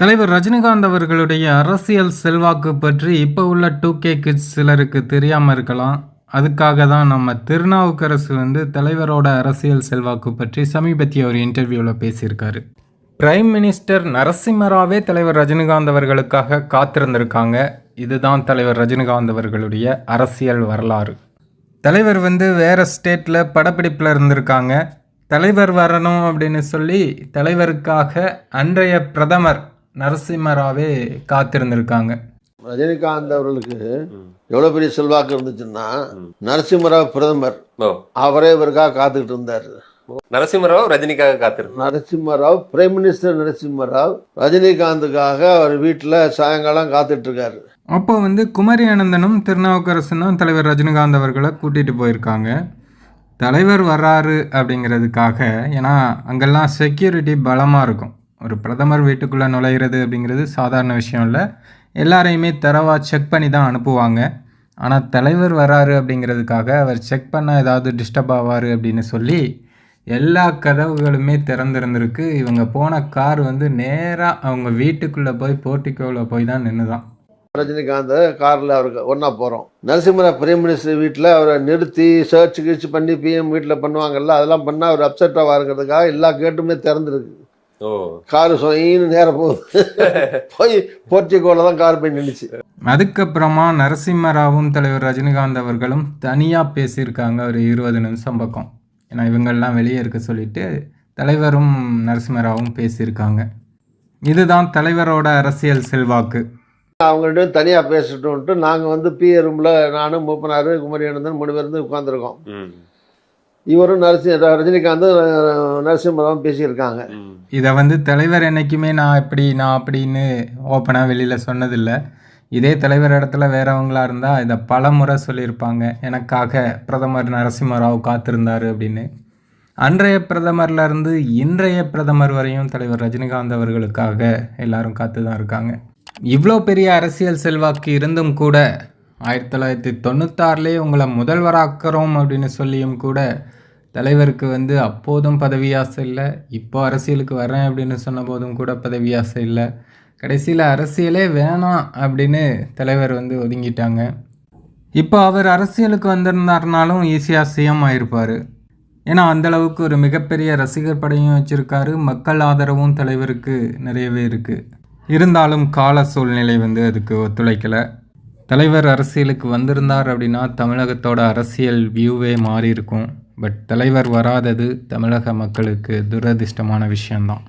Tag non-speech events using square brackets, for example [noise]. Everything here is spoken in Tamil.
தலைவர் ரஜினிகாந்த் அவர்களுடைய அரசியல் செல்வாக்கு பற்றி இப்போ உள்ள டூ கே கிட்ஸ் சிலருக்கு தெரியாமல் இருக்கலாம். அதுக்காக தான் நம்ம திருநாவுக்கரசு வந்து தலைவரோட அரசியல் செல்வாக்கு பற்றி சமீபத்திய ஒரு இன்டர்வியூவில் பேசியிருக்காரு. பிரைம் மினிஸ்டர் நரசிம்மராவே தலைவர் ரஜினிகாந்த் அவர்களுக்காக காத்திருந்திருக்காங்க. இதுதான் தலைவர் ரஜினிகாந்த் அவர்களுடைய அரசியல் வரலாறு. தலைவர் வந்து வேறு ஸ்டேட்டில் படப்பிடிப்பில் இருந்திருக்காங்க. தலைவர் வரணும் அப்படின்னு சொல்லி தலைவருக்காக அன்றைய பிரதமர் நரசிம்மராவே காத்திருந்திருக்காங்க. ரஜினிகாந்த் அவர்களுக்கு எவ்வளவு பெரிய செல்வாக்கு இருந்துச்சுன்னா நரசிம்மராவ் பிரதமர் அவரே இவருக்காக காத்துக்கிட்டு இருந்தார். நரசிம்மராவ் ரஜினிக்காக காத்திருந்தார். நரசிம்மராவ் பிரைம் மினிஸ்டர் நரசிம்மராவ் ரஜினிகாந்துக்காக அவர் வீட்டில் சாயங்காலம் காத்துட்டு இருக்காரு அப்போ வந்து குமரி அனந்தனும் திருநாவுக்கரசனும் தலைவர் ரஜினிகாந்த் அவர்களை கூட்டிகிட்டு போயிருக்காங்க. தலைவர் வர்றாரு அப்படிங்கிறதுக்காக ஏன்னா அங்கெல்லாம் செக்யூரிட்டி பலமாக இருக்கும். ஒரு பிரதமர் வீட்டுக்குள்ளே நுழையிறது அப்படிங்கிறது சாதாரண விஷயம் இல்லை. எல்லாரையுமே தரவாக செக் பண்ணி தான் அனுப்புவாங்க. ஆனால் தலைவர் வராரு அப்படிங்கிறதுக்காக அவர் செக் பண்ண ஏதாவது டிஸ்டர்ப் ஆவார் அப்படின்னு சொல்லி எல்லா கதவுகளுமே திறந்திருந்திருக்கு. இவங்க போன கார் வந்து நேராக அவங்க வீட்டுக்குள்ளே போய் போர்ட்டிக்கோவில் போய் தான் நின்றுதான் ரஜினிகாந்த் காரில் அவருக்கு ஒன்றா போகிறோம் நரசிம்மரா பிரைம் மினிஸ்டர் வீட்டில் அவரை நிறுத்தி சர்ச் கிர்ச் பண்ணி பிஎம் வீட்டில் பண்ணுவாங்கல்ல அதெல்லாம் பண்ணால் அவர் அப்செட் ஆவாருங்கிறதுக்காக எல்லா கேட்டுமே திறந்துருக்கு. காரு சொயின்னு நேரம் போகுது. [laughs] போய் போர்ட்டிகோவில் தான் கார் போய் நின்றுச்சு அதுக்கப்புறமா நரசிம்மராவும் தலைவர் ரஜினிகாந்த் அவர்களும் தனியாக பேசியிருக்காங்க ஒரு இருபது நிமிஷம் பக்கம். ஏன்னா இவங்கெல்லாம் வெளியே இருக்க சொல்லிட்டு தலைவரும் நரசிம்மராவும் பேசியிருக்காங்க. இதுதான் தலைவரோட அரசியல் செல்வாக்கு. அவங்கள்ட்ட தனியாக பேசிட்டோன்ட்டு நாங்கள் வந்து பிஏ ரூமில் நானும் மூப்பனார் குமரி அனந்தன் மூணு பேர் வந்து உட்காந்துருக்கோம் இவரும் நரசி ரஜினிகாந்த் நரசிம்மராவும் பேசியிருக்காங்க. இதை வந்து தலைவர் என்னைக்குமே நான் இப்படி நான் அப்படின்னு ஓப்பனாக வெளியில் சொன்னதில்லை. இதே தலைவர் இடத்துல வேறவங்களா இருந்தால் இதை பல முறை சொல்லியிருப்பாங்க. எனக்காக பிரதமர் நரசிம்மராவ் காத்திருந்தார் அப்படின்னு. அன்றைய பிரதமர்ல இருந்து இன்றைய பிரதமர் வரையும் தலைவர் ரஜினிகாந்த் அவர்களுக்காக எல்லாரும் காத்து தான் இருக்காங்க. இவ்வளோ பெரிய அரசியல் செல்வாக்கு இருந்தும் கூட ஆயிரத்தி தொள்ளாயிரத்தி தொண்ணூத்தாறுலேயே உங்களை முதல்வராக்குறோம் அப்படின்னு சொல்லியும் கூட தலைவருக்கு வந்து அப்போதும் பதவி ஆசை இல்லை இப்போ அரசியலுக்கு வரேன் அப்படின்னு சொன்ன போதும் கூட பதவி ஆசை இல்லை. கடைசியில் அரசியலே வேணாம் அப்படின்னு தலைவர் வந்து ஒதுங்கிட்டாங்க. இப்போ அவர் அரசியலுக்கு வந்திருந்தாருனாலும் ஈஸியாக சிஎம் ஆயிருப்பார் ஏன்னா அந்த அளவுக்கு ஒரு மிகப்பெரிய ரசிகர் படையும் வச்சுருக்காரு. மக்கள் ஆதரவும் தலைவருக்கு நிறையவே இருக்குது இருந்தாலும் கால சூழ்நிலை வந்து அதுக்கு ஒத்துழைக்கலை. தலைவர் அரசியலுக்கு வந்திருந்தார் அப்படின்னா தமிழகத்தோட அரசியல் வியூவே மாறி இருக்கும் பட் தலைவர் வராதது தமிழக மக்களுக்கு துரதிர்ஷ்டமான விஷயந்தான்